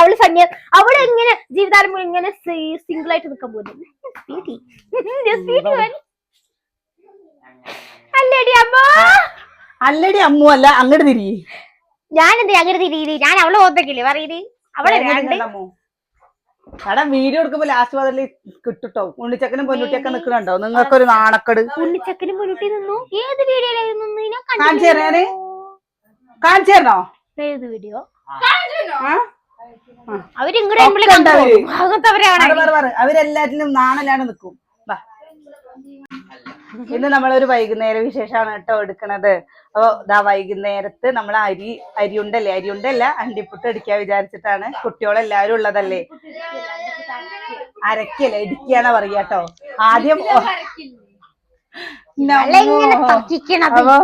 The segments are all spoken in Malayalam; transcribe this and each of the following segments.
അവൾ സന്യ അവൾ എങ്ങനെ ജീവിതാരംഭം ഇങ്ങനെ സിംഗിൾ ആയിട്ട് നിൽക്കാൻ പോകുന്നു. അല്ലടി അമ്മ. അല്ലടി അമ്മു അല്ല അങ്ങോട്ട് തിരി. ഞാൻ എന്ത് അങ്ങനെ തിരിയില്ല ഞാൻ അവളെ ഓർത്തേക്കില്ലേ പറയുന്നത് അവളെ എടാ വീഡിയോ എടുക്കുമ്പോ ലാസ്റ്റ് മുതൽ കിട്ടുട്ടോ? ഉണ്ണിച്ചക്കനും പൊന്നുട്ടിയൊക്കെ നിക്കണുണ്ടോ? നിങ്ങൾക്കൊരു നാണക്കട്. ഉണ്ണിച്ചക്കനും പൊന്നുട്ടി നിന്നു? ഏത് വീഡിയോയിലായിരുന്നു കാണിച്ചേരണോ ഞാൻ കാണിച്ചു കണ്ടിട്ടില്ല. തരാന് കാണിച്ചു തരണോ? ഏത് വീഡിയോ? ആ? നാണലാണ് നിൽക്കും. ഇന്ന് നമ്മളൊരു വൈകുന്നേര വിശേഷമാണ് കേട്ടോ എടുക്കണത്. അപ്പൊ ഇതാ വൈകുന്നേരത്ത് നമ്മൾ അരി അരിയുണ്ടല്ലേ? അരിയുണ്ടല്ല അണ്ടിപ്പുട്ട് അടിക്കാൻ വിചാരിച്ചിട്ടാണ് കുട്ടികളെല്ലാരും ഉള്ളതല്ലേ? അരക്കല്ല? ഇടുക്കിയാണ് പറയാ കേട്ടോ. ആദ്യം അപ്പൊ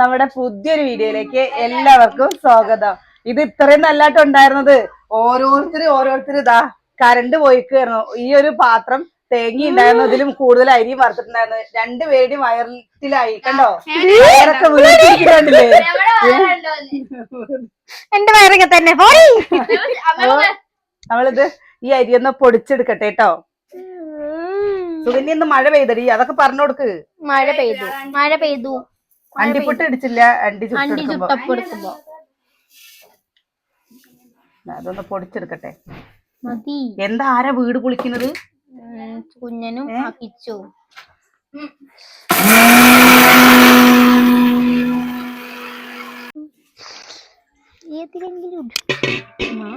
നമ്മുടെ പുതിയൊരു വീഡിയോയിലേക്ക് എല്ലാവർക്കും സ്വാഗതം. ഇത് ഇത്രയും നല്ലതായിട്ട് ഉണ്ടായിരുന്നത്. ഓരോരുത്തര് ഓരോരുത്തർ ഇതാ കരണ്ട് പോയിക്കായിരുന്നു. ഈ ഒരു പാത്രം തേങ്ങി ഉണ്ടായിരുന്നു. ഇതിലും കൂടുതൽ അരി വറുത്തിട്ടുണ്ടായിരുന്നു. രണ്ടുപേരുടെയും വയറിലായി. കണ്ടോ? വയറൊക്കെ വീട്ടിരിക്കുന്നുണ്ടല്ലേ എന്റെ വയറൊക്കെ തന്നെ. പോയി നമ്മളിത് ഈ അരി ഒന്ന് പൊടിച്ചെടുക്കട്ടെ കേട്ടോ. സുഗന്യ ഇന്ന് മഴ പെയ്തടി. അതൊക്കെ പറഞ്ഞു കൊടുക്ക്. മഴ പെയ്തു. മഴ പെയ്തു. അണ്ടിപ്പൊട്ട് ഇടിച്ചില്ല. അണ്ടി അണ്ടി ചുട്ടെടുക്കുമ്പോ അതൊന്ന് പൊടിച്ചെടുക്കട്ടെ. മതി. എന്താ ആരാ വീട് പൊളിക്കുന്നത്? കുഞ്ഞനും ആ കിച്ചു ഏതിലെങ്കിലും ആ,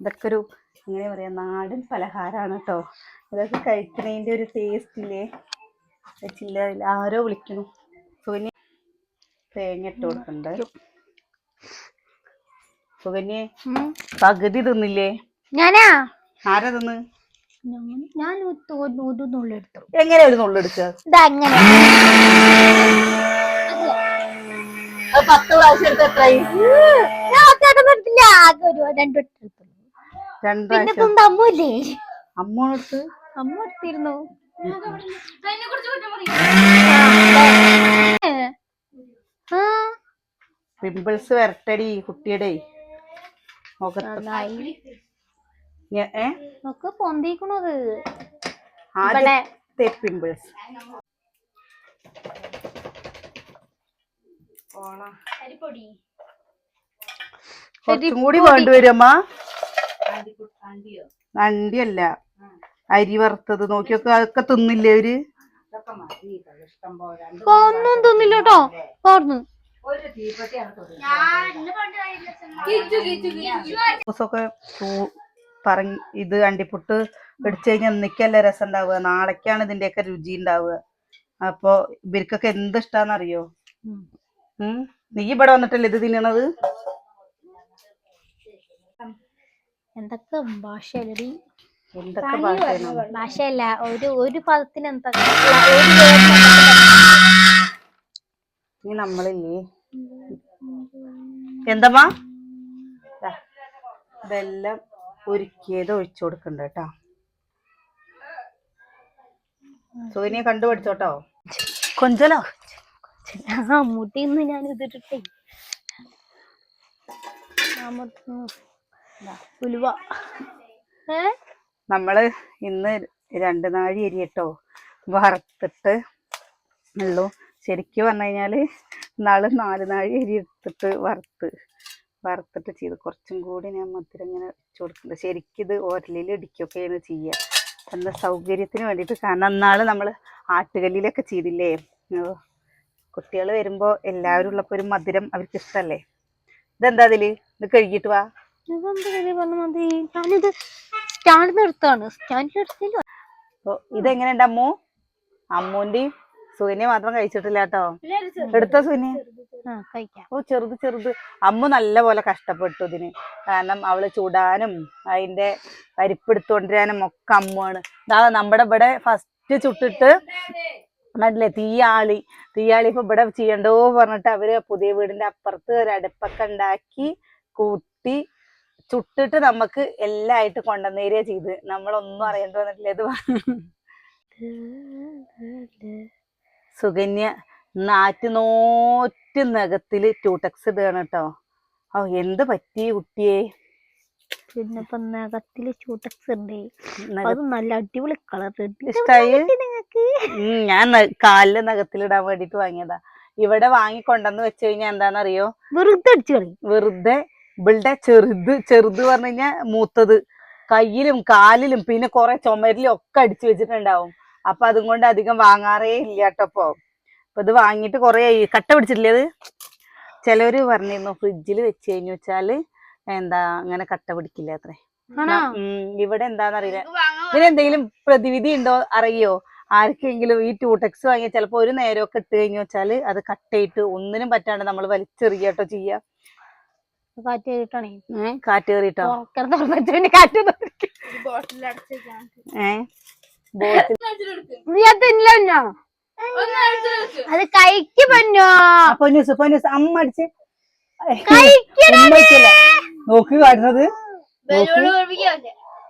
ഇതൊക്കെ ഒരു എങ്ങനെ പറയാ നാടൻ പലഹാരാണ് കേട്ടോ ഇതൊക്കെ കഴിക്കുന്നതിന്റെ ഒരു ടേസ്റ്റ് ഇല്ലേ ചില്ല ആരോ വിളിക്കുന്നു. തേങ്ങ ഇട്ട് കൊടുക്കണ്ട് സുകന്യെ. പകുതി തിന്നില്ലേ? ഞാനാ? ആരാ തിന്ന്? ഞാൻ- ഒരു- നുള്ളെടുത്തു എങ്ങനെ ഒരു നുള്ളെടുക്കുക ഇതാ അങ്ങനെ പത്ത് പ്രാവശ്യം എടുത്ത് എത്രയായി ഞാൻ ഒറ്റയായിട്ടൊന്നും എടുത്തില്ല. ആകെ ഒരു രണ്ടു വട്ടം എടുത്തുള്ളൂ രണ്ട് പിന്നെ പ്രാവശ്യം. ഇപ്പം അമ്മൂല്ലേ? അമ്മോടത്ത് അമ്മ എടുത്തിരുന്നു. പിമ്പിൾസ് വരട്ടടി കുട്ടിയുടെ. മുഖത്ത് ഏ? ഒക്കെ പൊന്തിക്കണത്. ആദ്യത്തെ പിമ്പിൾസ് കുറച്ചും കൂടി വേണ്ടിവരും അമ്മ അല്ല അരി വറുത്തത് നോക്കിയൊക്കെ അതൊക്കെ തിന്നില്ലേ അവർ? ഒന്നും തിന്നില്ല കേട്ടോ. ദിവസമൊക്കെ പറഞ്ഞ് ഇത് അണ്ടിപ്പുട്ട് പിടിച്ചു കഴിഞ്ഞാൽ ഇന്നേക്കല്ല രസം ഉണ്ടാവുക നാളേക്കാണ് ഇതിന്റെയൊക്കെ രുചി ഉണ്ടാവുക. അപ്പൊ ഇവർക്കൊക്കെ എന്ത് ഇഷ്ടാന്നറിയോ? ഉം. നീ ഇവിടെ വന്നിട്ടല്ലേ ഇത് തിന്നണത്? എന്തൊക്കെ ഭാഷയല്ലടി? എന്തൊക്കെ ഭാഷയല്ല ഒരു ഒരു പദത്തിന് എന്തൊക്കെ ഒരു വേർഡിന് എന്തൊക്കെ നീ നമ്മളില്ലേ? എന്തമ്മാ? ഇതെല്ലാം ഒരുക്കിയത് ഒഴിച്ചു കൊടുക്കണ്ട കേട്ടാ. സോനിയെ കണ്ടു പഠിച്ചോട്ടോ കൊഞ്ചലോ? ആ മുട്ടിന്ന് ഞാൻ ഇതിട്ടിട്ടേ. ഉലുവ. ഏ? നമ്മൾ ഇന്ന് രണ്ട് നാഴി എരിയട്ടോ വറുത്തിട്ട് ഉള്ളൂ. ശരിക്കും പറഞ്ഞു കഴിഞ്ഞാൽ നാളെ നാല് നാഴി അരി എടുത്തിട്ട് വറുത്ത് വറുത്തിട്ട് ചെയ്ത്. കുറച്ചും കൂടി ഞാൻ മധുരം ഇങ്ങനെ വെച്ച് കൊടുക്കുന്നുണ്ട്. ശരിക്കും ഇത് ഓരലിൽ ഇടിക്കുകയൊക്കെയാണ് ചെയ്യുക. എന്താ സൗകര്യത്തിന് വേണ്ടിയിട്ട് കാരണം അന്നാൾ നമ്മൾ ആട്ടുകല്ലിലൊക്കെ ചെയ്തില്ലേ? കുട്ടികൾ വരുമ്പോൾ എല്ലാവരും ഉള്ളപ്പോൾ ഒരു മധുരം അവർക്ക് ഇഷ്ടമല്ലേ ഇതെന്താ അതിൽ? ഇത് കഴുകിയിട്ട് വാ. ഞാനിത് സ്റ്റാൻഡിൽ എടുത്താണ് എടുത്തില്ല ഇതെങ്ങനെയുണ്ട് അമ്മു? അമ്മുന്റെയും സുകന്യ മാത്രം കഴിച്ചിട്ടില്ല കേട്ടോ എടുത്തോ കഴിക്കാം. ഓ ചെറുത് ചെറുത്. അമ്മ നല്ല പോലെ കഷ്ടപ്പെട്ടു ഇതിന്. കാരണം അവൾ ചൂടാനും അതിന്റെ പരിപ്പെടുത്തോണ്ടിരാനും ഒക്കെ അമ്മുവാണ്. ഇതാ നമ്മുടെ ഇവിടെ ഫസ്റ്റ് ചുട്ടിട്ട് കണ്ടില്ലേ തീയാളി. തീയാളി ഇപ്പൊ ഇവിടെ ചെയ്യണ്ടോ പറഞ്ഞിട്ട് അവർ പുതിയ വീടിന്റെ അപ്പുറത്ത് ഒരു അടുപ്പൊക്കെ ഉണ്ടാക്കി കൂട്ടി ചുട്ടിട്ട് നമുക്ക് എല്ലായിട്ട് കൊണ്ടുവന്നേരിയ ചെയ്ത്. നമ്മളൊന്നും അറിയണ്ട വന്നിട്ടില്ല ഇത് സുകന്യ നാറ്റ് നോറ്റ് നഖത്തിൽ ട്യൂടെക്സ് ഇടുകയാണ് കേട്ടോ ഓ എന്ത് പറ്റി കുട്ടിയെ? പിന്നെ ഇപ്പൊ നഖത്തിൽ ചൂട്ടക്സ് ഉണ്ട് അത് നല്ല അടിപൊളി കളർ. ഇഷ്ടായി? ഞാൻ കാലിലെ നഖത്തിലിടാൻ വേണ്ടിട്ട് വാങ്ങിയതാ. ഇവിടെ വാങ്ങി വാങ്ങിക്കൊണ്ടെന്ന് വെച്ച് കഴിഞ്ഞാൽ എന്താണെന്നറിയോ വെറുതെ അടിച്ചു കളി വെറുതെ ഇവളുടെ ചെറുത് ചെറുത് പറഞ്ഞു കഴിഞ്ഞാൽ മൂത്തത്. കയ്യിലും കാലിലും പിന്നെ കുറെ ചുമരിലും ഒക്കെ അടിച്ചു വെച്ചിട്ടുണ്ടാവും. അപ്പൊ അതും കൊണ്ട് അധികം വാങ്ങാറേ ഇല്ല കേട്ടപ്പോ അപ്പൊ ഇത് വാങ്ങിയിട്ട് കുറെ കട്ട പിടിച്ചിട്ടില്ലേ അത് ചിലവര് പറഞ്ഞിരുന്നു ഫ്രിഡ്ജിൽ വെച്ച് കഴിഞ്ഞു വെച്ചാൽ എന്താ അങ്ങനെ കട്ട പിടിക്കില്ല അത്രേ. ഇവിടെ എന്താന്നറിയില്ല. ഇതിനെന്തെങ്കിലും പ്രതിവിധി ഉണ്ടോ അറിയോ? ആർക്കെങ്കിലും ഈ ടൂടെക്സ് വാങ്ങിയ ചിലപ്പോ ഒരു നേരമൊക്കെ ഇട്ട് കഴിഞ്ഞു വെച്ചാൽ അത് കട്ടയിട്ട് ഒന്നിനും പറ്റാണ്ട് നമ്മൾ വലിച്ചെറിയട്ടോ ചെയ്യാ. കാറ്റ് കയറിട്ടോ ഏഹ് കാറ്റ് കയറിട്ടോ കാറ്റ് ഏഹ് തിന്നില്ലോ അത് കൈക്ക് പന്നോ. പൊന്നൂസ് പൊന്നൂസ് അമ്മ അടിച്ച്. നോക്ക് കാട്ടുന്നത്.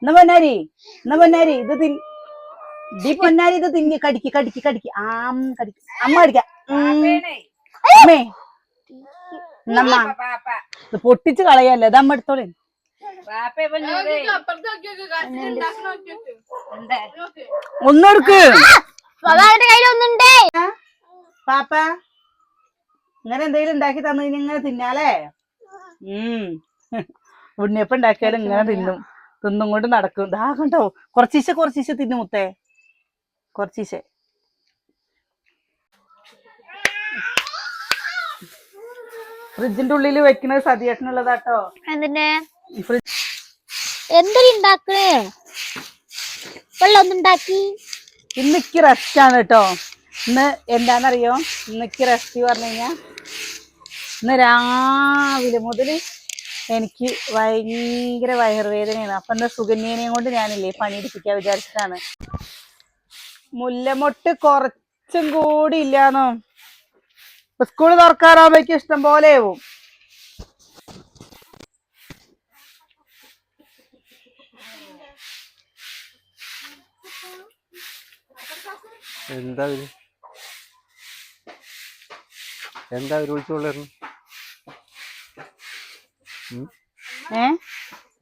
എന്നാ പൊന്നാരി? എന്നാ പൊന്നാരി? ഇത് തിൻ ഡി പൊന്നാരി ഇത് തിങ്ങി കടിക്ക് കടിക്ക് കടിക്ക്. ആം കടിക്ക്. അമ്മ കടിക്കാം അമ്മേ. എന്നമ്മ ഇത് പൊട്ടിച്ച് കളയല്ലേ? ഇത് അമ്മ എടുത്തോളേ. ഒന്നെടുക്ക്. കയ്യിലൊന്നുണ്ടേ പാപ്പ ഇങ്ങനെ എന്തെങ്കിലും ഉണ്ടാക്കി തന്നു ഇങ്ങനെ തിന്നാലേ ഉം. ഉണ്ണിയപ്പം ഉണ്ടാക്കിയാലും ഇങ്ങനെ തിന്നും. തിന്നും കൊണ്ട് നടക്കും. ദാ കണ്ടോ? കൊറച്ചീശ കുറച്ചീശെ തിന്നു മുത്തേ. കൊറച്ചീശ. ഫ്രിഡ്ജിന്റെ ഉള്ളിൽ വെക്കുന്നത് സതിയേട്ടനുള്ളതാട്ടോ. എന്തിന്റെ ഈ ഫ്രിഡ്ജ് എന്തൊരു വെള്ളം ഒന്നുണ്ടാക്കി ഇന്നിക്ക് റെസ്റ്റ് ആണ് കേട്ടോ ഇന്ന് എന്താണെന്നറിയോ ഇന്നിക്ക് റെസ്റ്റ് പറഞ്ഞു കഴിഞ്ഞാ ഇന്ന് രാവിലെ മുതൽ എനിക്ക് ഭയങ്കര വയറുവേദനയാണ്. അപ്പൊ എന്താ സുഗന്യനെയും കൊണ്ട് ഞാനില്ലേ പണിയെടുപ്പിക്കാൻ വിചാരിച്ചിട്ടാണ്. മുല്ലമൊട്ട് കുറച്ചും കൂടി ഇല്ലാന്നോ? സ്കൂൾ തുറക്കാറാകുമ്പോഴേക്കും ഇഷ്ടം പോലെ ആവും. എന്താ അവർ? എന്താ അവർ വിളിച്ചോളായിരുന്നു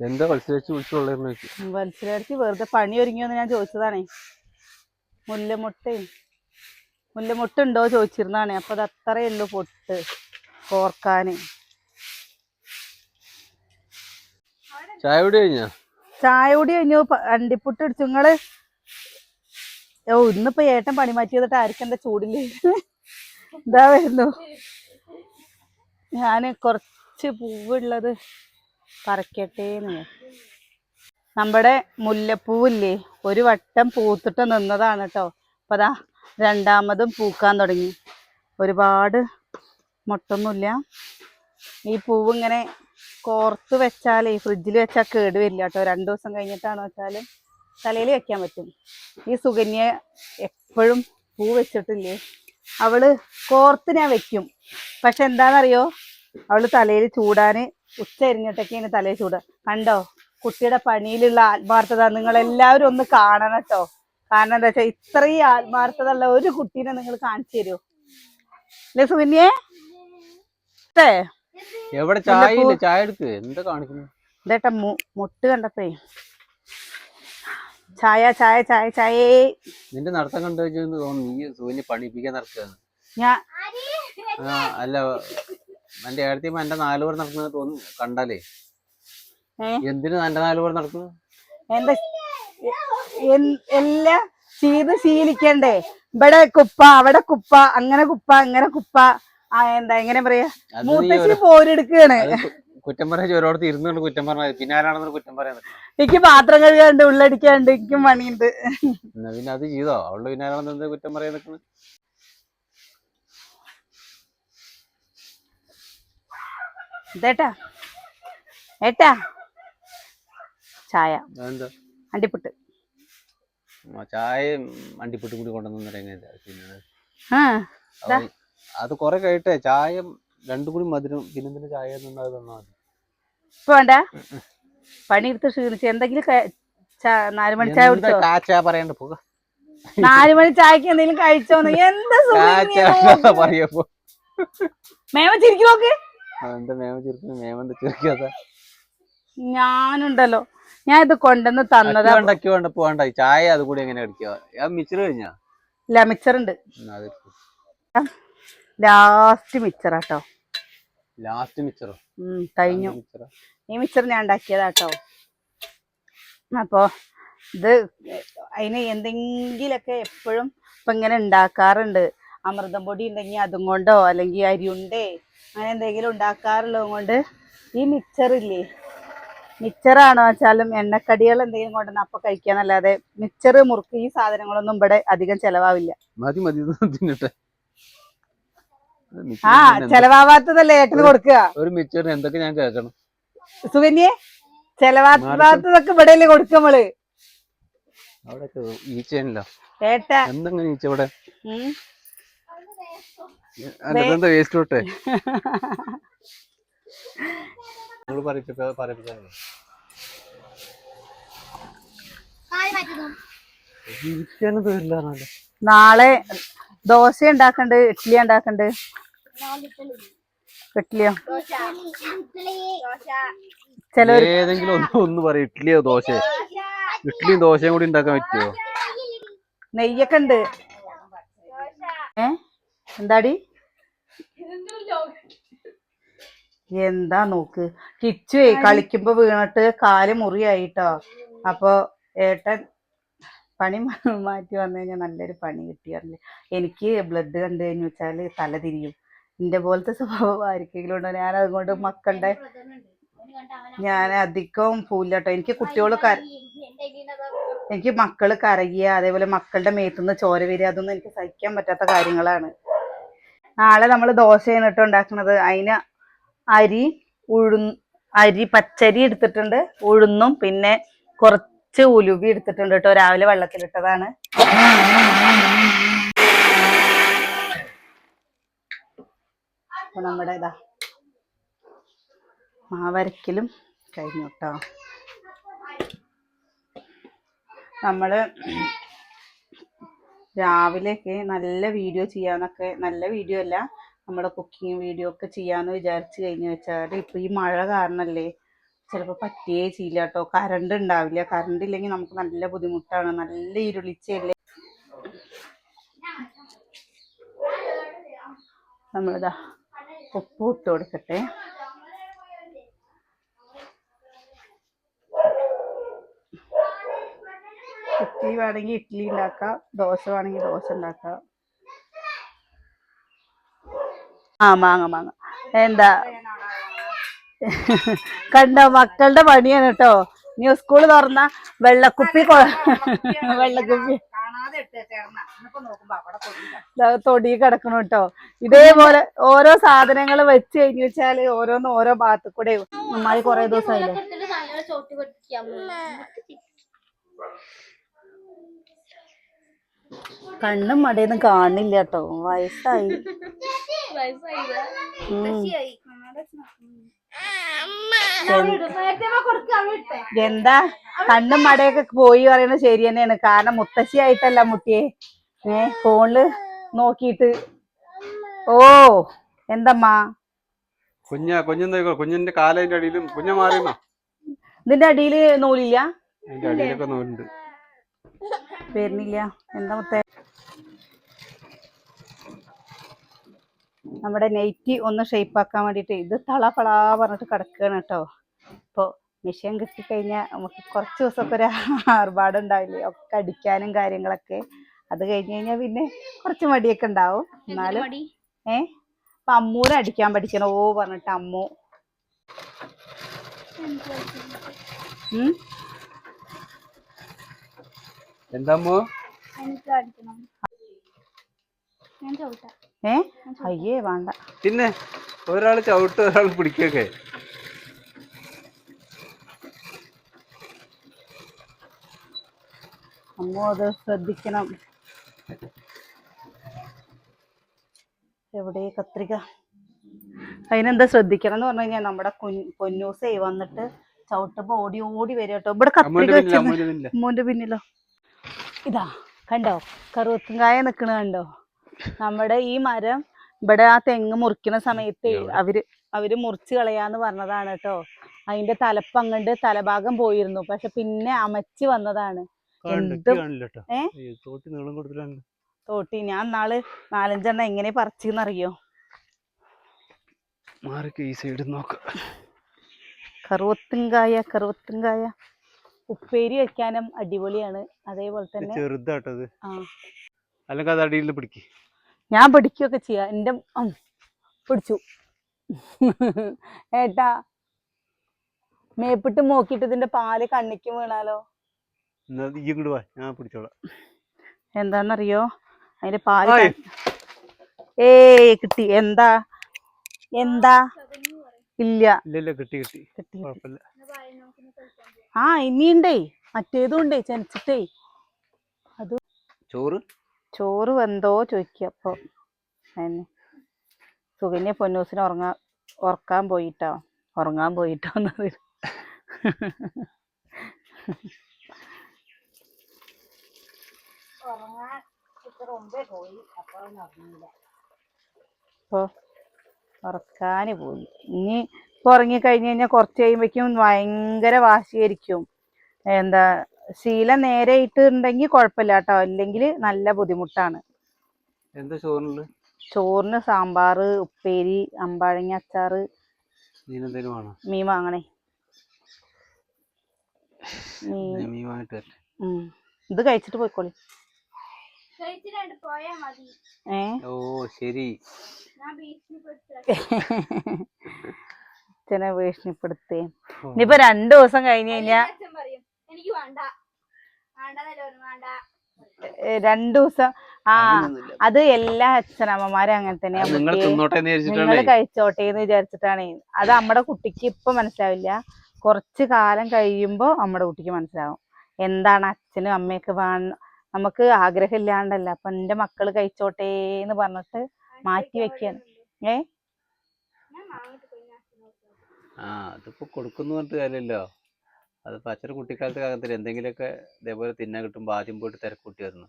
എന്താ മത്സരിച്ച് വിളിച്ചോളായിരുന്നു മനസ്സിലാക്കി വെറുതെ പണി ഒരുങ്ങിയോന്ന് ഞാൻ ചോദിച്ചതാണേ. മുല്ലമുട്ടേ മുല്ലമുട്ടുണ്ടോ ചോദിച്ചിരുന്നാണ് അപ്പൊ അത് അത്രയേ ഉള്ളൂ പൊട്ട്. കോർക്കാന് ചായ കുടി കഴിഞ്ഞോ? ചായ കൂടി കഴിഞ്ഞു. അണ്ടിപ്പുട്ട് അടിച്ചു നിങ്ങൾ ഓ ഇന്നിപ്പോ ഏട്ടൻ പണി മാറ്റി ചെയ്തിട്ട് ആർക്കും എന്റെ ചൂടിൽ ഇതാ വരുന്നു? ഞാൻ കുറച്ച് പൂവുള്ളത് പറക്കട്ടെ നമ്മുടെ മുല്ലപ്പൂവില്ലേ ഒരു വട്ടം പൂത്തിട്ട് നിന്നതാണ് കേട്ടോ അപ്പൊ അതാ രണ്ടാമതും പൂക്കാൻ തുടങ്ങി. ഒരുപാട് മുട്ടൊന്നുമില്ല. ഈ പൂവ് ഇങ്ങനെ കോർത്ത് വെച്ചാലേ ഫ്രിഡ്ജിൽ വെച്ചാൽ കേട് വരില്ല കേട്ടോ രണ്ടു ദിവസം കഴിഞ്ഞിട്ടാണ് വെച്ചാൽ തലയിൽ വെക്കാൻ പറ്റും. ഈ സുകന്യ എപ്പോഴും പൂ വെച്ചിട്ടില്ലേ? അവൾ കോർത്ത് ഞാൻ വെക്കും. പക്ഷെ എന്താണെന്നറിയോ? അവൾ തലയിൽ ചൂടാന് ഉച്ച എരിഞ്ഞിട്ടൊക്കെയാണ് തലയിൽ ചൂട്. കണ്ടോ? കുട്ടിയുടെ പണിയിലുള്ള ആത്മാർത്ഥത നിങ്ങൾ എല്ലാവരും ഒന്ന് കാണണം കേട്ടോ. കാരണം എന്താ വെച്ചാൽ ഇത്രയും ആത്മാർത്ഥത ഉള്ള ഒരു കുട്ടീനെ നിങ്ങൾ കാണിച്ചു തരുമോ അല്ലേ സുകന്യേ? എവിടെ ചായ ചായ എടുക്ക്. എന്താ കാണിക്കുന്നു? ഇതേട്ടാ മുട്ട് കണ്ടപ്പേ ചായ ചായ ചായ ചായേ. നിന്റെ നടത്തം കണ്ടുവെച്ചെന്ന് തോന്നുന്നു. നീ സൂര്യ പണിപ്പിക്കാൻ നടക്കുകയാണ് ഞാൻ ആ അല്ല എന്റെ ഏടത്തിയമ്മ എന്റെ നാലുപേർ നടക്കുന്നത് തോന്നുന്നു. കണ്ടാലേ? എന്തിനു എന്റെ നാലുപേർ നടക്കുന്നു? എന്താ എൻ- എല്ലാം ചെയ്ത് ശീലിക്കണ്ടേ? ഇവിടെ കുപ്പ അവിടെ കുപ്പ അങ്ങനെ കുപ്പ അങ്ങനെ കുപ്പ. എന്താ എങ്ങനെ പറയാ? മൂത്തച്ഛന് നീ കുറ്റം പറയാൻ ഓരോരുത്തർ ഇരുന്നുകൊണ്ട് കുറ്റം പറഞ്ഞത് പിന്നെ ആരാണെന്ന് കുറ്റം പറയാൻ നിൽക്കുന്നത്. എനിക്ക് പാത്രം കഴുകാണ്ട് ഉള്ളടിക്കാണ്ട് എനിക്കും പണിയുണ്ട്. എന്നാ പിന്നെ അത് ചെയ്തോ? അവളുടെ പിന്നെ ആരാണെന്ന് കുറ്റം പറയാൻ നിൽക്കുന്നത് ഇതേട്ടാ. ഏട്ടാ. ചായ. എന്താ അണ്ടിപ്പുട്ട്. ചായയും അണ്ടിപ്പൊട്ടി കൂടി കൊണ്ടുവന്നു അത് കൊറേ കഴിട്ടെ ചായ രണ്ടും കൂടി മധുരം. പിന്നെ ചായ തന്നാൽ തന്നാ മതി. ഇപ്പൊ വേണ്ട പണിയെടുത്ത് ക്ഷീണിച്ച് എന്തെങ്കിലും നാലുമണി മണി ചായ കുടിച്ചോ? കാച്ചാ പറയണ്ട പോക നാലുമണി ചായക്ക് എന്തെങ്കിലും കഴിച്ചോന്ന് എന്താ മേമ ചിരിക്കും നോക്ക്. ഞാനുണ്ടല്ലോ. ഞാൻ ഇത് കൊണ്ടുവന്ന് തന്നതാണ്ട് തന്നതാ ചായ അത് കൂടി എങ്ങനെ കഴിഞ്ഞാ? ഇല്ല മിക്സർ ഉണ്ട്. ലാസ്റ്റ് മിച്ചറാട്ടോ ലാസ്റ്റ് മിച്ചറോ കഴിഞ്ഞു. ഈ മിച്ചർ ഞാൻ ഉണ്ടാക്കിയതാട്ടോ. അപ്പോ ഇത് അതിന് എന്തെങ്കിലൊക്കെ എപ്പോഴും ഇപ്പൊ ഇങ്ങനെ ഉണ്ടാക്കാറുണ്ട്. അമൃതം പൊടി ഉണ്ടെങ്കിൽ അതും കൊണ്ടോ അല്ലെങ്കിൽ അരി ഉണ്ടേ അങ്ങനെ എന്തെങ്കിലും ഉണ്ടാക്കാറുള്ളത് കൊണ്ട് ഈ മിച്ചറില്ലേ മിച്ചറാണോ വെച്ചാലും എണ്ണക്കടികൾ എന്തെങ്കിലും കൊണ്ടുവന്ന് അപ്പൊ കഴിക്കാന്നല്ലാതെ മിച്ചറ് മുറുക്ക് ഈ സാധനങ്ങളൊന്നും ഇവിടെ അധികം ചെലവാവില്ല. മതി മതി. തിന്നിട്ടെ. ആ ചെലവാവാത്തതല്ലേ ഏട്ടന് കൊടുക്കുക? ഒരു മിച്ചറിന് എന്തൊക്കെ ഞാൻ കേൾക്കണം? സുകന്യെ ചെലവാത്തതൊക്കെ ഇവിടെ അല്ലേ കൊടുക്കുക നമ്മൾ. അവിടെ ഈച്ചയാണല്ലോ. ഏട്ട. എന്തെങ്ങനെ ഈച്ച ഇവിടെ? ഉം. എന്താ വേസ്റ്റ് തൊട്ടെ നമ്മൾ പറയിപ്പിച്ച പറയിപ്പിച്ചാ ഇരിക്കാനും തീരില്ലാന്നല്ലോ നാളെ ദോശ ഉണ്ടാക്കണ്ട് ഇഡ്ഡലി ഉണ്ടാക്കണ്ട്. ഇഡ്ഡലിയോ? ചിലർ ഏതെങ്കിലും ഒന്ന് ഒന്ന് പറയും ഇഡ്ഡലിയോ ദോശ? ഇഡ്ഡലിയും ദോശയും കൂടി ഉണ്ടാക്കാൻ പറ്റുമോ നെയ്യൊക്കെ ഉണ്ട്. ഏ? എന്താടി? എന്താ നോക്ക്? കിച്ചുവേ കളിക്കുമ്പോ വീണിട്ട് കാൽ മുറിയായിട്ടോ? അപ്പൊ ഏട്ടൻ പണി മാറ്റി വന്നു കഴിഞ്ഞാൽ നല്ലൊരു പണി കിട്ടിയാറില്ല എനിക്ക് ബ്ലഡ് കണ്ടു കഴിഞ്ഞു വെച്ചാൽ തല തിരിയും. എന്റെ പോലത്തെ സ്വഭാവം ആർക്കെങ്കിലും ഉണ്ടോ? ഞാൻ അതുകൊണ്ട് മക്കളുടെ ഞാൻ അധികം പോവില്ല കേട്ടോ. എനിക്ക് കുട്ടികൾ കര എനിക്ക് മക്കൾ കരയുക അതേപോലെ മക്കളുടെ മേത്തുനിന്ന് ചോര വരിക അതൊന്നും എനിക്ക് സഹിക്കാൻ പറ്റാത്ത കാര്യങ്ങളാണ്. നാളെ നമ്മൾ ദോശയാണ് കേട്ടോ ഉണ്ടാക്കുന്നത് അതിന് അരി ഉഴു അരി പച്ചരി എടുത്തിട്ടുണ്ട് ഉഴുന്നും പിന്നെ കുറച്ച് ഉലുവി എടുത്തിട്ടുണ്ട് കേട്ടോ. രാവിലെ വെള്ളത്തിലിട്ടതാണ്. അപ്പൊ നമ്മുടെ ഇതാ മാവരക്കലും കഴിഞ്ഞു കേട്ടോ നമ്മൾ രാവിലെയൊക്കെ നല്ല വീഡിയോ ചെയ്യാന്നൊക്കെ നല്ല വീഡിയോ അല്ല നമ്മുടെ കുക്കിംഗ് വീഡിയോ ഒക്കെ ചെയ്യാന്ന് വിചാരിച്ചു കഴിഞ്ഞു വെച്ചാൽ ഇപ്പൊ ഈ മഴ കാരണല്ലേ ചിലപ്പോൾ പറ്റിയേ ചെയ്യില്ല കേട്ടോ കറണ്ട് ഉണ്ടാവില്ല. കറണ്ട് ഇല്ലെങ്കിൽ നമുക്ക് നല്ല ബുദ്ധിമുട്ടാണ്. നല്ല ഇരുളിച്ചല്ലേ നമ്മളിതാ ഉപ്പ് ഇട്ട് കൊടുക്കട്ടെ. ഇഡ്ഡലി വേണമെങ്കിൽ ഇഡ്ഡലി ഉണ്ടാക്കാം. ദോശ വേണമെങ്കിൽ ദോശ ഉണ്ടാക്കാം. ആ മാങ്ങ മാങ്ങ. എന്താ? കണ്ടോ മക്കളുടെ പണിയാണ് കേട്ടോ. നീ സ്കൂൾ തുറന്ന വെള്ളക്കുപ്പി വെള്ളക്കുപ്പി. തൊടി കിടക്കണു കേട്ടോ ഇതേപോലെ ഓരോ സാധനങ്ങൾ വെച്ച് കഴിഞ്ഞു വെച്ചാൽ ഓരോന്ന് ഓരോ ഭാഗത്ത് കൂടെ നന്നായി കൊറേ ദിവസമായില്ലേ കണ്ണും മടയൊന്നും കാണില്ല കേട്ടോ വയസ്സായി. എന്താ? കണ്ണും മടയൊക്കെ പോയി പറയുന്നത് ശരി തന്നെയാണ്. കാരണം മുത്തശ്ശി ആയിട്ടല്ല മുട്ടിയെ. ഏ ഫോണിൽ നോക്കിയിട്ട്. ഓ എന്തമ്മാ? കുഞ്ഞാ കുഞ്ഞെന്താ കുഞ്ഞിന്റെ കാലിന്റെ അടിയിലും കുഞ്ഞ മാറിയോ നിന്റെ അടിയിൽ നൂലില്ല? അതിന്റെ അടിയിലൊക്കെ നൂലുണ്ട്. വരുന്നില്ല. എന്താ മുത്തേ? നമ്മുടെ നെയ്റ്റി ഒന്ന് ഷേപ്പ് ആക്കാൻ വേണ്ടിയിട്ട് ഇത് തള പളാ പറഞ്ഞിട്ട് കിടക്കുകയാണ് കേട്ടോ. ഇപ്പോൾ മെഷീൻ കിട്ടിക്കഴിഞ്ഞാൽ നമുക്ക് കുറച്ച് ദിവസമൊക്കെ ഒരു ആർഭാടം ഉണ്ടാവില്ലേ? ഒക്കെ അടിക്കാനും കാര്യങ്ങളൊക്കെ. അത് കഴിഞ്ഞ് കഴിഞ്ഞാൽ പിന്നെ കുറച്ച് മടിയൊക്കെ ഉണ്ടാവും. എന്നാലും ഏ? അപ്പൊ അമ്മൂനെ അടിക്കാൻ പഠിക്കണം ഓ പറഞ്ഞിട്ട് അമ്മു. എന്താമ്മോ ഏ? അയ്യേ വേണ്ട. പിന്നെ ഒരാൾ ചവിട്ട് ഒരാൾ പിടിക്കൊക്കെ. അമ്മോ അത് ശ്രദ്ധിക്കണം. എവിടെ കത്രിക? അതിനെന്താ ശ്രദ്ധിക്കണം എന്ന് പറഞ്ഞു കഴിഞ്ഞാൽ നമ്മുടെ പൊന്നൂസേ വന്നിട്ട് ചവിട്ടുമ്പോ ഓടി ഓടി വരും കേട്ടോ. ഇവിടെ കത്രിക മോന്റെ പിന്നിലോ ഇതാ കണ്ടോ? കറുവത്തുംകായ നിക്കണ കണ്ടോ? നമ്മുടെ ഈ മരം ഇവിടെ ആ തെങ്ങ് മുറിക്കുന്ന സമയത്ത് അവർ അവർ മുറിച്ച് കളയാന്ന് പറഞ്ഞതാണ് കേട്ടോ. അതിന്റെ തലപ്പങ്ങണ്ട് തലഭാഗം പോയിരുന്നു. പക്ഷെ പിന്നെ അമച്ച് വന്നതാണ്. തോട്ടി ഞാൻ നാൾ നാലഞ്ചെണ്ണം എങ്ങനെ പറിച്ചെന്നറിയോ? മാറിക്ക് ഈ സൈഡ് നോക്കാം. കറുവത്തുങ്കായ കറുവത്തുങ്കായ ഉപ്പേരി വെക്കാനും അടിപൊളിയാണ്. അതേപോലെ തന്നെ ചെറുതാട്ടത് അല്ലെങ്കിൽ അത് അടിയിൽ പിടിക്ക്. ഞാൻ പിടിക്കുകയൊക്കെ ചെയ്യാം. എന്റെ പിടിച്ചു. ഏട്ടാ മേപ്പിട്ട് നോക്കിയിട്ട് ഇതിന്റെ പാൽ കണ്ണിക്ക് വീണാലോ? എന്നാ ഈ ഇങ്ങോട്ട് വാ ഞാൻ പിടിച്ചോളാം. എന്താന്നറിയോ? അതിന്റെ പാൽ ആയ്. ഏയ് കിട്ടി. എന്താ? എന്താ? ഇല്ല. ഇല്ല ഇല്ല കിട്ടി കിട്ടി. കിട്ടി കുഴപ്പമില്ല. ആ ഇനിയുണ്ടേ. മറ്റേതും ഉണ്ടേ അത് ചോറ്? ചോറ് വെന്തോ ചോദിക്കുക അപ്പൊ അതിന്. സുകന്യ പൊന്നൂസിന് ഉറങ്ങാ ഉറക്കാൻ പോയിട്ടോ. ഉറങ്ങാൻ പോയിട്ടോ ഇപ്പൊ ഉറക്കാന് പോയി. ഇനി ഇപ്പൊ ഉറങ്ങിക്കഴിഞ്ഞ് കഴിഞ്ഞാൽ കുറച്ച് കഴിയുമ്പോഴേക്കും ഭയങ്കര വാശിയായിരിക്കും. എന്താ ശീല നേരെ ഇട്ടുണ്ടെങ്കിൽ കുഴപ്പമില്ല കേട്ടോ അല്ലെങ്കിൽ നല്ല ബുദ്ധിമുട്ടാണ്. എന്താ ചോറിന്? ചോറിന് സാമ്പാർ ഉപ്പേരി അമ്പാഴങ്ങ അച്ചാറ്. മീൻ വാങ്ങണേ. മീൻ. ഇത് കഴിച്ചിട്ട് പോയിക്കോളി. പോയാ ഏ? ഓ ശരി. അച്ഛനെ ഭീഷണിപ്പെടുത്തേ. ഇനിയിപ്പൊ രണ്ടു ദിവസം കഴിഞ്ഞു കഴിഞ്ഞാ എനിക്ക് വേണ്ട. രണ്ടു ദിവസം. ആ. അത് എല്ലാ അച്ഛനമ്മമാരും അങ്ങനെ തന്നെയാണ് തന്നെയാ നിങ്ങൾ കഴിച്ചോട്ടെ എന്ന് വിചാരിച്ചിട്ടാണ്. അത് നമ്മുടെ കുട്ടിക്ക് ഇപ്പൊ മനസ്സിലാവില്ല. കുറച്ച് കാലം കഴിയുമ്പോ നമ്മുടെ കുട്ടിക്ക് മനസ്സിലാവും. എന്താണ് അച്ഛനും അമ്മയൊക്കെ വേണം നമുക്ക് ആഗ്രഹം ഇല്ലാണ്ടല്ല അപ്പൊ എന്റെ മക്കൾ കഴിച്ചോട്ടെ എന്ന് പറഞ്ഞിട്ട് മാറ്റി വെക്കാണ്. ഏ. ആ അതിപ്പോ കൊടുക്കുന്നു പറഞ്ഞിട്ട് കാര്യമല്ലോ അതിപ്പോ അച്ഛന്റെ കുട്ടിക്കാലത്ത് കാലത്തിൽ എന്തെങ്കിലുമൊക്കെ ഇതേപോലെ തിന്നാൻ കിട്ടുമ്പോ ആദ്യം പോയിട്ട് തിരക്കൂട്ടി വരുന്നു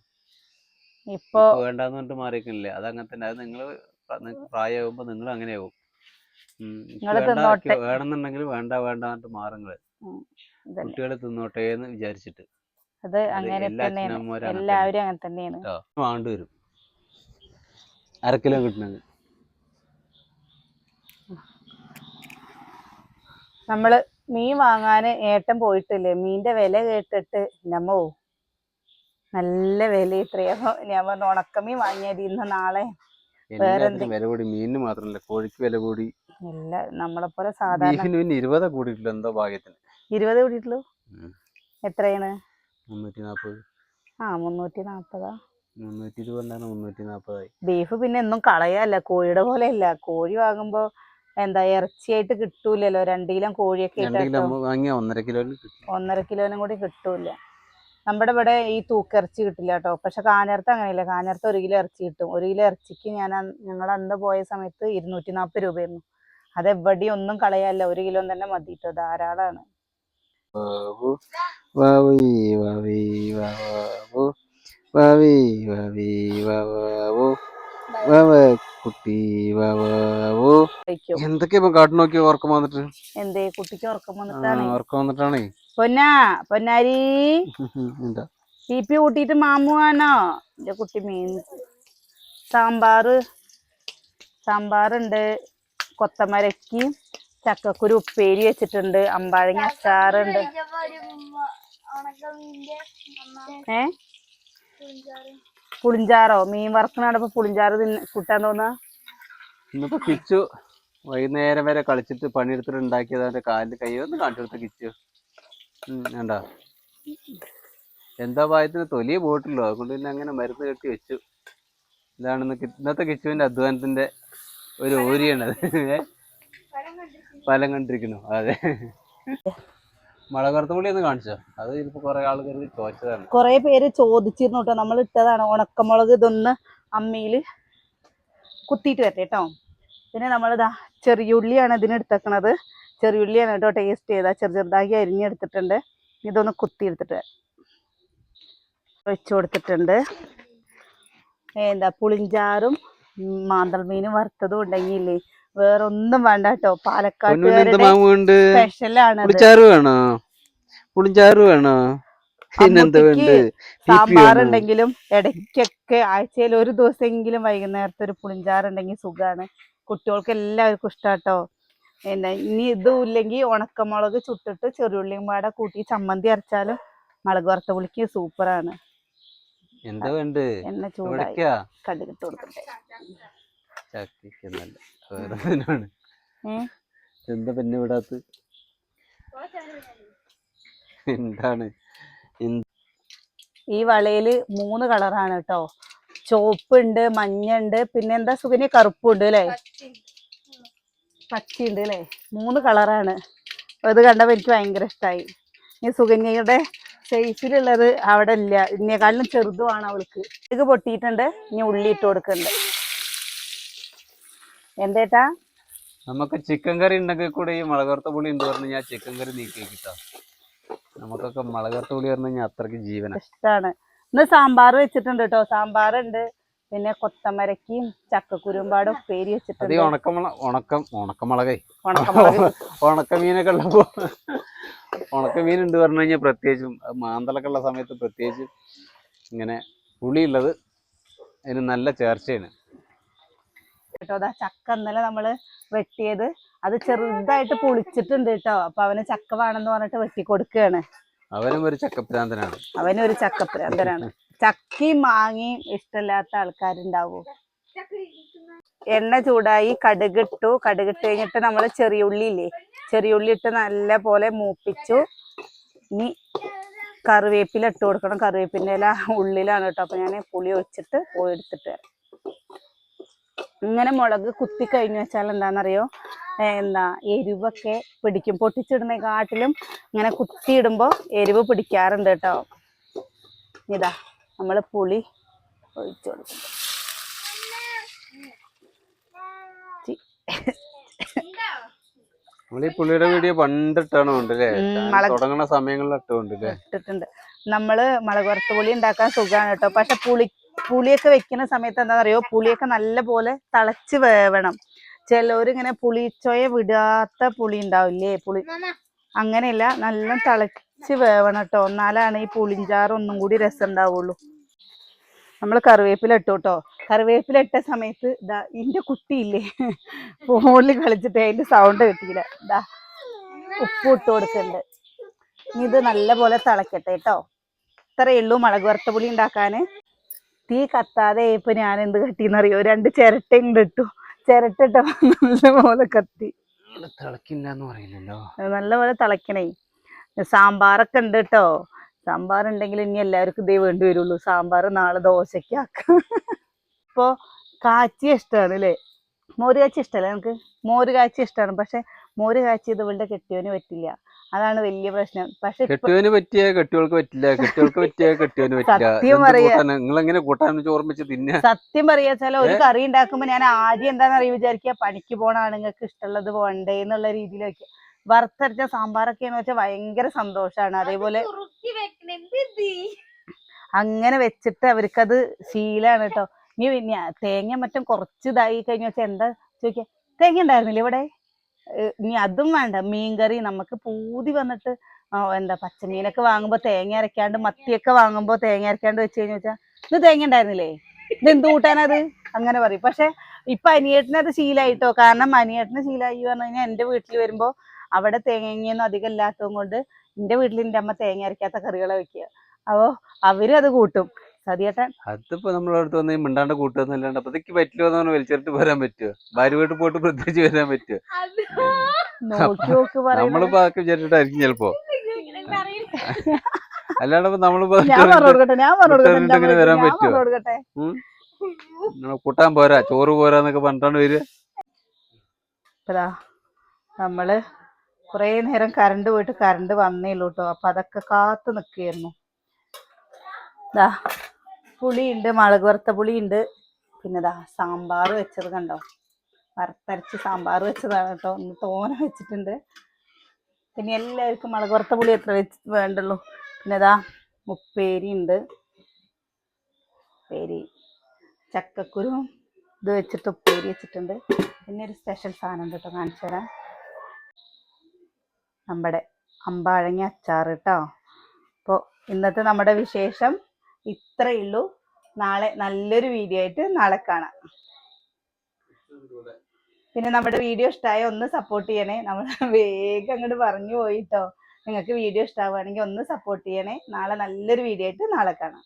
ഇപ്പൊ വേണ്ടെന്ന് പറഞ്ഞിട്ട് മാറിയിരിക്കണില്ലേ അത് അങ്ങനെ തന്നെ. അത് നിങ്ങൾ പ്രായമാകുമ്പോ നിങ്ങൾ അങ്ങനെയാവും. വേണമെന്നുണ്ടെങ്കിൽ വേണ്ട വേണ്ട പറഞ്ഞിട്ട് മാറുങ്ങൾ. കുട്ടികളെ തിന്നോട്ടെ എന്ന് വിചാരിച്ചിട്ട്. അത് അങ്ങനെ തന്നെയാണ്. എല്ലാവരും അങ്ങനെ തന്നെയാണ്. വാണ്ട് വരും. അര കിലോ കിട്ടണത് നമ്മൾ മീൻ വാങ്ങാന് ഏട്ടൻ പോയിട്ടില്ലേ? മീന്റെ വില കേട്ടിട്ട് നമ്മോ നല്ല വില ഇത്രയോ. ഞാൻ പറഞ്ഞു ഉണക്കമീൻ വാങ്ങിയത് ഇന്ന് നാളെ. വില കൂടി. മീനിന് മാത്രമല്ല കോഴിക്ക് വില കൂടി. ഇല്ല നമ്മളെ പോലെ സാധാരണ. ഇരുപതാ കൂടിയിട്ടില്ല എന്തോ ഭാഗ്യത്തിന്. ഇരുപത് കൂടിയിട്ടുള്ളൂ. എത്രയാണ്? മുന്നൂറ്റി നാൽപ്പത് ആ മുന്നൂറ്റി നാപ്പതാ മുന്നൂറ്റി ഇരുപതാണ് മുന്നൂറ്റി നാൽപ്പതായി ബീഫ് പിന്നെ എന്നും കളയല്ല കോഴിയുടെ പോലെ അല്ല കോഴി വാങ്ങുമ്പോ എന്താ ഇറച്ചിയായിട്ട് കിട്ടൂലല്ലോ. രണ്ട് കിലോ കോഴിയൊക്കെ ഒന്നര കിലോന് കിട്ടും. ഒന്നര കിലോനും കൂടി കിട്ടൂല നമ്മുടെ ഇവിടെ ഈ തൂക്കിറച്ചി കിട്ടില്ല കേട്ടോ. പക്ഷെ കാഞ്ഞിരത്ത് അങ്ങനെയില്ല. കാഞ്ഞിരത്ത് ഒരു കിലോ ഇറച്ചി കിട്ടും. ഒരു കിലോ ഇറച്ചിക്ക് ഞാൻ ഞങ്ങൾ അന്ന് പോയ സമയത്ത് ഇരുന്നൂറ്റി നാൽപ്പത് രൂപയായിരുന്നു. അത് എവിടെയും ഒന്നും കളയാല്ല. ഒരു കിലോ തന്നെ മതി കേട്ടോ. ധാരാളമാണ് വാവു വാവി വാവി babo വാവി വാവി babo വാവ കുട്ടി കഴിക്കും എന്തൊക്കെയാ ഇപ്പൊ കാട്ടു നോക്കി ഓർക്കം വന്നിട്ട്? എന്തേ കുട്ടിക്ക് ഉറക്കം വന്നിട്ടാണ്? ഓർക്കം വന്നിട്ടാണേ. പൊന്നാ പൊന്നാരി. എന്താ? ബി പി കൂട്ടിയിട്ട് മാമുവാണോ? എന്റെ കുട്ടി മീൻ. സാമ്പാറ്. സാമ്പാറുണ്ട്. കൊത്തമരക്കി. ചക്കക്കുരു ഉപ്പേരി വെച്ചിട്ടുണ്ട് അമ്പാഴങ്ങ അച്ചാറുണ്ട്. ഏ പുളിഞ്ചാറോ? മീൻ വറക്കണപ്പോ പുളിഞ്ചാറ് കുട്ടാൻ കൂട്ടാൻ തോന്നാ? ഇന്നിപ്പോ കിച്ചു വൈകുന്നേരം വരെ കളിച്ചിട്ട് പണിയെടുത്തിട്ട് ഉണ്ടാക്കിയത്. അവന്റെ കാലിൽ കൈയൊന്ന് ഒന്ന് കൊടുത്ത കിച്ചു. വേണ്ട കണ്ടോ? എന്താ ഭാഗത്തിന് തൊലിയെ പോയിട്ടുള്ളൂ അതുകൊണ്ട് പിന്നെ അങ്ങനെ മരുന്ന് കെട്ടി വെച്ചു. ഇതാണ് ഇന്ന് ഇന്നത്തെ കിച്ചുവിന്റെ അധ്വാനത്തിന്റെ ഒരു ഓരിയാണത് ഏ? ഫലം കണ്ടിരിക്കുന്നു. അതെ. മുളകറുത്തുപുളി ഒന്ന് കാണിച്ചോ? അത് ഇപ്പൊ കുറെ ആൾക്കാർ ചോദിച്ചതാണ്. കൊറേ പേര് ചോദിച്ചിരുന്നു നമ്മൾ ഇട്ടതാണ് ഉണക്കമുളക് ഇതൊന്ന് അമ്മിയിൽ കുത്തിയിട്ട് വരട്ടെ കേട്ടോ. പിന്നെ നമ്മളിതാ ചെറിയുള്ളിയാണ് എടുത്തേക്കണത് ചെറിയുള്ളിയാണ് കേട്ടോ ടേസ്റ്റ് ചെയ്താ ചെറു ചെറുതാക്കി അരിഞ്ഞെടുത്തിട്ടുണ്ട്. ഇതൊന്ന് കുത്തി എടുത്തിട്ട് വെച്ച് കൊടുത്തിട്ടുണ്ട്. എന്താ പുളിഞ്ചാറും മാന്തൾ മീനും വറുത്തതും ഉണ്ടെങ്കിലേ വേറെ ഒന്നും വേണ്ട കേട്ടോ ഉണ്ട് സ്പെഷ്യലാണ് വേണോ? പുളിഞ്ചാറ് വേണോ? സാമ്പാറുണ്ടെങ്കിലും ഇടയ്ക്കൊക്കെ ആഴ്ചയിൽ ഒരു ദിവസമെങ്കിലും വൈകുന്നേരത്തെ ഒരു പുളിഞ്ചാറുണ്ടെങ്കിൽ സുഖാണ്. കുട്ടികൾക്ക് എല്ലാവർക്കും ഇഷ്ടാട്ടോ. പിന്നെ ഇനി ഇതും ഇല്ലെങ്കിൽ ഉണക്കമുളക് ചുട്ടിട്ട് ചെറിയുള്ളിയും പാടെ കൂട്ടി ചമ്മന്തി അരച്ചാലും മുളക് വറുത്ത പുളിക്ക് സൂപ്പറാണ്. എന്താ വേണ്ട എണ്ണ ചൂടായി. കണ്ടിട്ട് കടുകിട്ട് കൊടുക്കട്ടെ. വേറെ എന്താ പിന്നെ വിടാത്ത എന്താണ്? ഈ വളയിൽ മൂന്ന് കളറാണ് കേട്ടോ ചോപ്പുണ്ട് മഞ്ഞുണ്ട് പിന്നെ എന്താ സുകന്യ കറുപ്പുണ്ട് അല്ലേ? പച്ചയുണ്ട് അല്ലേ? മൂന്ന് കളറാണ്. അത് കണ്ടപ്പോൾ എനിക്ക് ഭയങ്കര ഇഷ്ടമായി ഈ സുഗന്യയുടെ സൈസിലുള്ളത് അവിടെ ഇല്ല. ഇതിനേക്കാളിലും ചെറുതുമാണ് അവൾക്ക്. ഇത് പൊട്ടിയിട്ടുണ്ട്. ഇനി ഉള്ളി ഇട്ട് കൊടുക്കുന്നുണ്ട്. എന്തേട്ടാ? നമുക്ക് ചിക്കൻ കറി ഉണ്ടെങ്കിൽ കൂടെ ഈ മുളകർത്ത പുളി ഉണ്ട് പറഞ്ഞു ഞാൻ ചിക്കൻ കറി നീക്കി കിട്ടാ നമുക്കൊക്കെ മുളകർത്ത പുളി പറഞ്ഞു കഴിഞ്ഞാൽ അത്രയ്ക്ക് ജീവന. ഇഷ്ടമാണ് ഇന്ന് സാമ്പാർ വെച്ചിട്ടുണ്ട് കേട്ടോ സാമ്പാറുണ്ട്. പിന്നെ കൊത്തമരക്കും ചക്കക്കുരുമ്പാടും പേരി വെച്ചിട്ടുണ്ട്. ഉണക്കമുള ഉണക്കം ഉണക്കമുളകേ. ഉണക്കമീനൊക്കെ ഉള്ളപ്പോ ഉണക്കമീൻ ഉണ്ട് പറഞ്ഞു കഴിഞ്ഞാൽ പ്രത്യേകിച്ചും മാന്തലൊക്കെ മാന്തളൊക്കെ ഉള്ള സമയത്ത് പ്രത്യേകിച്ചും ഇങ്ങനെ പുളിയുള്ളത് അതിന് നല്ല ചേർച്ചയാണ്. കേട്ടോ. അതാ ചക്ക ഇന്നലെ നമ്മൾ വെട്ടിയത്. അത് ചെറുതായിട്ട് പൊളിച്ചിട്ടുണ്ട് കേട്ടോ. അപ്പൊ അവന് ചക്ക വേണമെന്ന് പറഞ്ഞിട്ട് വെട്ടി കൊടുക്കുകയാണ് അവനും ഒരു ചക്കപ്രാന്തനാണ് അവനും ഒരു ചക്കപ്രാന്തനാണ് ചക്കയും മാങ്ങയും ഇഷ്ടമില്ലാത്ത ആൾക്കാരുണ്ടാവും? എണ്ണ ചൂടായി കടുകിട്ടു. കടുകിട്ട് കഴിഞ്ഞിട്ട് നമ്മൾ ചെറിയുള്ളി ഇല്ലേ ചെറിയുള്ളി ഇട്ട് നല്ല പോലെ മൂപ്പിച്ചു. ഇനി കറിവേപ്പില ഇട്ട് കൊടുക്കണം. കറിവേപ്പിന്റെ ഇല ഉള്ളിലാണ് കേട്ടോ. അപ്പൊ ഞാൻ പുളി ഒഴിച്ചിട്ട് പോയി എടുത്തിട്ട് വരാം. ഇങ്ങനെ മുളക് കുത്തി കഴിഞ്ഞു വെച്ചാൽ എന്താണെന്നറിയോ? എന്താ എരിവൊക്കെ പിടിക്കും. പൊട്ടിച്ചിടുന്നേക്കാട്ടിലും ഇങ്ങനെ കുത്തിയിടുമ്പോൾ എരിവ് പിടിക്കാറുണ്ട് കേട്ടോ. ഇതാ നമ്മൾ പുളി ഒഴിച്ചു കൊടുക്കും നമ്മൾ ഈ പുള്ളിയുടെ വീഡിയോ മുളക് തുടങ്ങുന്ന സമയങ്ങളിൽ ഇട്ടുണ്ട് ഇട്ടിട്ടുണ്ട്. നമ്മൾ മുളക് വറുത്ത പുളി ഉണ്ടാക്കാൻ സുഖമാണ് കേട്ടോ. പക്ഷെ പുളി പുളിയൊക്കെ വെക്കുന്ന സമയത്ത് എന്താ പറയുക പുളിയൊക്കെ നല്ല പോലെ തിളച്ച് വേവണം. ചിലവരിങ്ങനെ പുളിച്ചോയ വിടാത്ത പുളി ഉണ്ടാവില്ലേ? പുളി അങ്ങനെയല്ല നല്ല തിളച്ച് വേവണം കേട്ടോ എന്നാലാണ് ഈ പുളിഞ്ചാറ് ഒന്നും കൂടി രസം ഉണ്ടാവുള്ളൂ നമ്മൾ കറിവേപ്പില ഇട്ടു കേട്ടോ കറിവേപ്പില ഇട്ട സമയത്ത് ഇതാ ഇതിന്റെ കുട്ടിയില്ലേ? ഫോണിൽ കളിച്ചിട്ട് അതിന്റെ സൗണ്ട് കിട്ടിയില്ല. ഇതാ ഉപ്പ് ഇട്ട് കൊടുക്കുന്നുണ്ട് ഇത് നല്ല പോലെ തിളക്കട്ടെ കേട്ടോ ഇത്രയേ ഉള്ളൂ മുളക് വറുത്ത പുളി ഉണ്ടാക്കാന്. തീ കത്താതെ ഇപ്പൊ ഞാൻ എന്ത് കട്ടിന്നറിയോ? രണ്ട് ചിരട്ടയും ഇട്ടു. ചിരട്ടിട്ട നല്ലപോലെ കത്തി. പറയില്ലല്ലോ. നല്ലപോലെ തിളക്കണേ. സാമ്പാറൊക്കെ ഉണ്ട് കേട്ടോ സാമ്പാർ ഉണ്ടെങ്കിൽ ഇനി എല്ലാവർക്കും ഇതേ വേണ്ടി വരുള്ളൂ. സാമ്പാർ നാളെ ദോശയ്ക്ക് ആക്കാം. ഇപ്പോ കാച്ചിയ ഇഷ്ടമാണ് അല്ലേ മോര് കാച്ചി ഇഷ്ടമല്ലേ നമുക്ക് മോര് കാച്ചി ഇഷ്ടമാണ് പക്ഷെ മോര് കാച്ചി ഇത് ഇവളുടെ കെട്ടിയവന് പറ്റില്ല. അതാണ് വലിയ പ്രശ്നം. പക്ഷെ കെട്ടുവിന് പറ്റിയ കെട്ടികൾക്ക് പറ്റില്ല. കെട്ടികൾക്ക് പറ്റിയ കെട്ടുവിന് പറ്റില്ല. സത്യം പറയാ. നിങ്ങൾ എങ്ങനെ കൂട്ടാൻ ഓർമ്മിച്ച് തിന്ന? സത്യം പറയാച്ചാൽ ഒരു കറി ഉണ്ടാക്കുമ്പോ ഞാൻ ആദ്യം എന്താണെന്ന് അറിയ വിചാരിക്കുക പണിക്ക് പോണ ആണുങ്ങൾക്ക് ഇഷ്ടമുള്ളത് പോണ്ടേ എന്നുള്ള രീതിയിലൊക്കെ. വറുത്തരച്ച സാമ്പാറൊക്കെയാന്ന് വെച്ചാൽ ഭയങ്കര സന്തോഷാണ്. അതേപോലെ അങ്ങനെ വെച്ചിട്ട് അവർക്കത് ശീലാണ് കേട്ടോ ഇനി തേങ്ങ മറ്റും കുറച്ച് ഇതായി കഴിഞ്ഞ വെച്ചാൽ എന്താ? ചോദിക്കുക തേങ്ങ ഉണ്ടായിരുന്നില്ല ഇവിടെ? ഇനി അതും വേണ്ട. മീൻകറി നമുക്ക് പൂതി വന്നിട്ട് എന്താ പച്ചമീനൊക്കെ വാങ്ങുമ്പോ തേങ്ങ അരക്കാണ്ട് മത്തിയൊക്കെ വാങ്ങുമ്പോ തേങ്ങ അരക്കാണ്ട് വെച്ച് കഴിഞ്ഞു വെച്ചാൽ ഇത് തേങ്ങ ഉണ്ടായിരുന്നില്ലേ? ഇത് എന്ത് കൂട്ടാനത്? അങ്ങനെ പറയും. പക്ഷെ ഇപ്പൊ അനിയേട്ടന് അത് ശീലായിട്ടോ? കാരണം അനിയേട്ടന് ശീലായി പറഞ്ഞു കഴിഞ്ഞാൽ എന്റെ വീട്ടിൽ വരുമ്പോ അവിടെ തേങ്ങയൊന്നും അധികം ഇല്ലാത്തത് കൊണ്ട് എന്റെ വീട്ടിൽ എന്റെ അമ്മ തേങ്ങ അരക്കാത്ത കറികളെ വെക്കുക. അപ്പോ അവരും അത് കൂട്ടും. സതിയേട്ടൻ? അതിപ്പോ നമ്മളെ അടുത്ത് വന്ന് മിണ്ടാണ്ട കൂട്ടുന്നല്ലാണ്ട് അപ്പൊ ഇതൊക്കെ പറ്റില്ലോ എന്ന് പറഞ്ഞാൽ വലിച്ചെടുത്ത് വരാൻ പറ്റുമോ ഭാര്യ വീട്ടിൽ പോയിട്ട് പ്രത്യേകിച്ച് വരാൻ പറ്റുമോ നമ്മളിപ്പോ ആക്കി വിചാരിച്ചിട്ടായിരിക്കും ചിലപ്പോ. അല്ലാണ്ട് നമ്മളിപ്പോ ഇങ്ങനെ വരാൻ പറ്റുമോ? കൂട്ടാൻ പോരാ ചോറ് പോരാന്നൊക്കെ പറഞ്ഞിട്ടാണ് വരിക. നമ്മൾ കുറേ നേരം കറണ്ട് പോയിട്ട് കറണ്ട് വന്നേ ഉള്ളൂ കേട്ടോ അപ്പൊ അതൊക്കെ കാത്തു നിൽക്കുകയായിരുന്നു. ദാ. പുളിയുണ്ട് മുളക് വറുത്ത ഉണ്ട് പിന്നെ ദാ സാമ്പാർ വെച്ചത് കണ്ടോ? വറുത്തരച്ച് സാമ്പാർ വെച്ചതാണ് കേട്ടോ. ഒന്ന് തോന വെച്ചിട്ടുണ്ട്. പിന്നെ എല്ലാവർക്കും മുളക് വറുത്ത പുളി എത്ര വെച്ച് വേണ്ടുള്ളൂ. പിന്നെ ദാ ഉപ്പേരി ഉണ്ട്. ഉപ്പേരി ചക്കക്കുരു ഇത് വെച്ചിട്ട് ഉപ്പേരി വെച്ചിട്ടുണ്ട്. പിന്നെ ഒരു സ്പെഷ്യൽ സാധനം ഉണ്ട് കേട്ടോ കാണിച്ചു തരാം. നമ്മുടെ അമ്പാഴങ്ങ അച്ചാർ കേട്ടോ. അപ്പോൾ ഇന്നത്തെ നമ്മുടെ വിശേഷം ഇത്രയേ ഉള്ളൂ. നാളെ നല്ലൊരു വീഡിയോ ആയിട്ട് നാളെ കാണാം. പിന്നെ നമ്മുടെ വീഡിയോ ഇഷ്ടമായ ഒന്ന് സപ്പോർട്ട് ചെയ്യണേ. നമ്മൾ വേഗം അങ്ങോട്ട് പറഞ്ഞു പോയിട്ടോ നിങ്ങൾക്ക് വീഡിയോ ഇഷ്ടമാവുകയാണെങ്കിൽ ഒന്ന് സപ്പോർട്ട് ചെയ്യണേ. നാളെ നല്ലൊരു വീഡിയോ ആയിട്ട് നാളെ കാണാം.